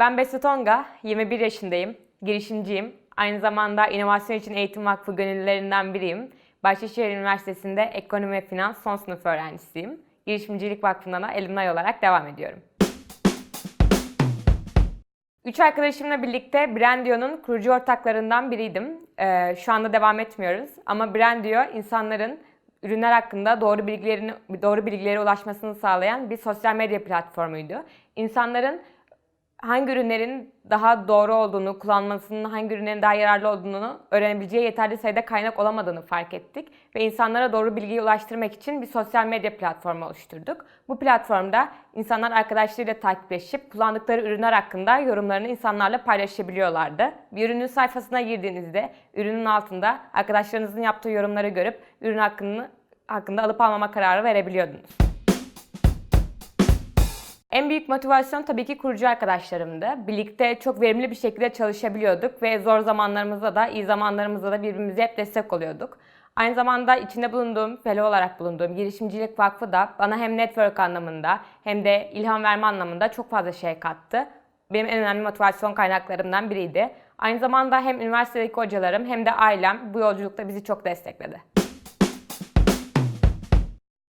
Ben Beste Tonga, 21 yaşındayım, girişimciyim. Aynı zamanda İnovasyon için Eğitim Vakfı gönüllülerinden biriyim. Bahçeşehir Üniversitesi'nde Ekonomi ve Finans son sınıf öğrencisiyim. Girişimcilik Vakfı'nda da alumni olarak devam ediyorum. Üç arkadaşımla birlikte Brandio'nun kurucu ortaklarından biriydim. Ee, şu anda devam etmiyoruz ama Brandio insanların ürünler hakkında doğru bilgilerini doğru bilgilere ulaşmasını sağlayan bir sosyal medya platformuydu. İnsanların hangi ürünlerin daha doğru olduğunu, kullanmasının hangi ürünlerin daha yararlı olduğunu öğrenebileceği yeterli sayıda kaynak olamadığını fark ettik ve insanlara doğru bilgiyi ulaştırmak için bir sosyal medya platformu oluşturduk. Bu platformda insanlar arkadaşlarıyla takipleşip kullandıkları ürünler hakkında yorumlarını insanlarla paylaşabiliyorlardı. Bir ürünün sayfasına girdiğinizde ürünün altında arkadaşlarınızın yaptığı yorumları görüp ürün hakkını hakkında alıp almama kararı verebiliyordunuz. En büyük motivasyon tabii ki kurucu arkadaşlarımdı. Birlikte çok verimli bir şekilde çalışabiliyorduk ve zor zamanlarımızda da iyi zamanlarımızda da birbirimize hep destek oluyorduk. Aynı zamanda içinde bulunduğum, fellow olarak bulunduğum Girişimcilik Vakfı da bana hem network anlamında hem de ilham verme anlamında çok fazla şey kattı. Benim en önemli motivasyon kaynaklarımdan biriydi. Aynı zamanda hem üniversitedeki hocalarım hem de ailem bu yolculukta bizi çok destekledi.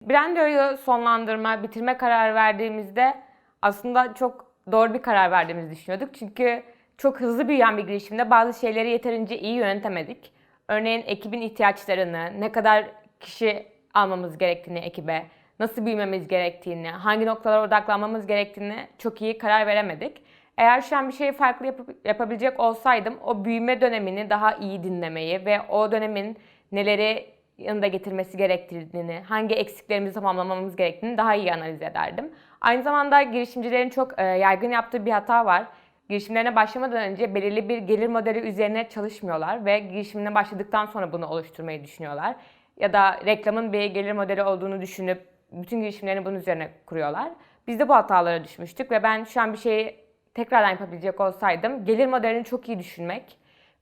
Brandio'yu sonlandırma, bitirme kararı verdiğimizde aslında çok doğru bir karar verdiğimizi düşünüyorduk. Çünkü çok hızlı büyüyen bir girişimde bazı şeyleri yeterince iyi yönetemedik. Örneğin ekibin ihtiyaçlarını, ne kadar kişi almamız gerektiğini ekibe, nasıl büyümemiz gerektiğini, hangi noktalara odaklanmamız gerektiğini çok iyi karar veremedik. Eğer şu an bir şeyi farklı yapıp, yapabilecek olsaydım o büyüme dönemini daha iyi dinlemeyi ve o dönemin neleri yanında getirmesi gerektiğini, hangi eksiklerimizi tamamlamamız gerektiğini daha iyi analiz ederdim. Aynı zamanda girişimcilerin çok e, yaygın yaptığı bir hata var. Girişimlerine başlamadan önce belirli bir gelir modeli üzerine çalışmıyorlar ve girişimine başladıktan sonra bunu oluşturmayı düşünüyorlar. Ya da reklamın bir gelir modeli olduğunu düşünüp bütün girişimlerini bunun üzerine kuruyorlar. Biz de bu hatalara düşmüştük ve ben şu an bir şeyi tekrardan yapabilecek olsaydım gelir modelini çok iyi düşünmek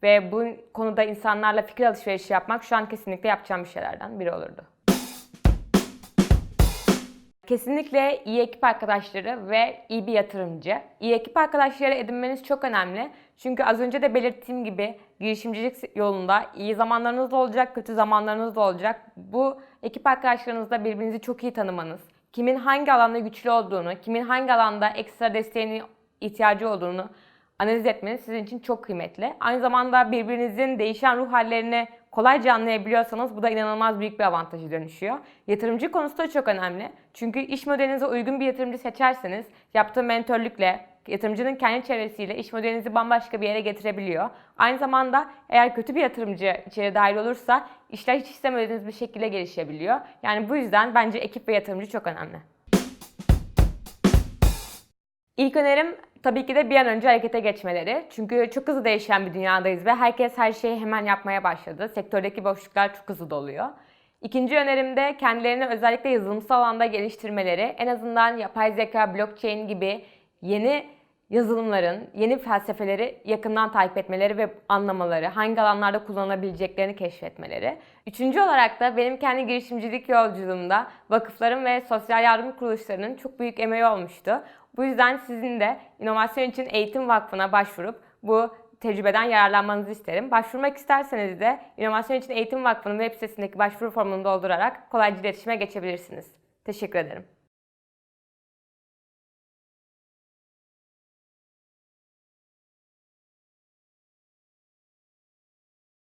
ve bu konuda insanlarla fikir alışverişi yapmak şu an kesinlikle yapacağım bir şeylerden biri olurdu. Kesinlikle iyi ekip arkadaşları ve iyi bir yatırımcı. İyi ekip arkadaşları edinmeniz çok önemli. Çünkü az önce de belirttiğim gibi girişimcilik yolunda iyi zamanlarınız da olacak, kötü zamanlarınız da olacak. Bu ekip arkadaşlarınızla birbirinizi çok iyi tanımanız, kimin hangi alanda güçlü olduğunu, kimin hangi alanda ekstra desteğine ihtiyacı olduğunu analiz etmeniz sizin için çok kıymetli. Aynı zamanda birbirinizin değişen ruh hallerini kolayca anlayabiliyorsanız bu da inanılmaz büyük bir avantajı dönüşüyor. Yatırımcı konusu da çok önemli. Çünkü iş modelinize uygun bir yatırımcı seçerseniz yaptığı mentörlükle, yatırımcının kendi çevresiyle iş modelinizi bambaşka bir yere getirebiliyor. Aynı zamanda eğer kötü bir yatırımcı içeri dahil olursa işler hiç istemediğiniz bir şekilde gelişebiliyor. Yani bu yüzden bence ekip ve yatırımcı çok önemli. İlk önerim tabii ki de bir an önce harekete geçmeleri. Çünkü çok hızlı değişen bir dünyadayız ve herkes her şeyi hemen yapmaya başladı. Sektördeki boşluklar çok hızlı doluyor. İkinci önerim de kendilerini özellikle yazılımsal alanda geliştirmeleri, en azından yapay zeka, blockchain gibi yeni yazılımların, yeni felsefeleri yakından takip etmeleri ve anlamaları, hangi alanlarda kullanabileceklerini keşfetmeleri. Üçüncü olarak da benim kendi girişimcilik yolculuğumda vakıfların ve sosyal yardım kuruluşlarının çok büyük emeği olmuştu. Bu yüzden sizin de İnovasyon için Eğitim Vakfı'na başvurup bu tecrübeden yararlanmanızı isterim. Başvurmak isterseniz de İnovasyon için Eğitim Vakfı'nın web sitesindeki başvuru formunu doldurarak kolayca iletişime geçebilirsiniz. Teşekkür ederim.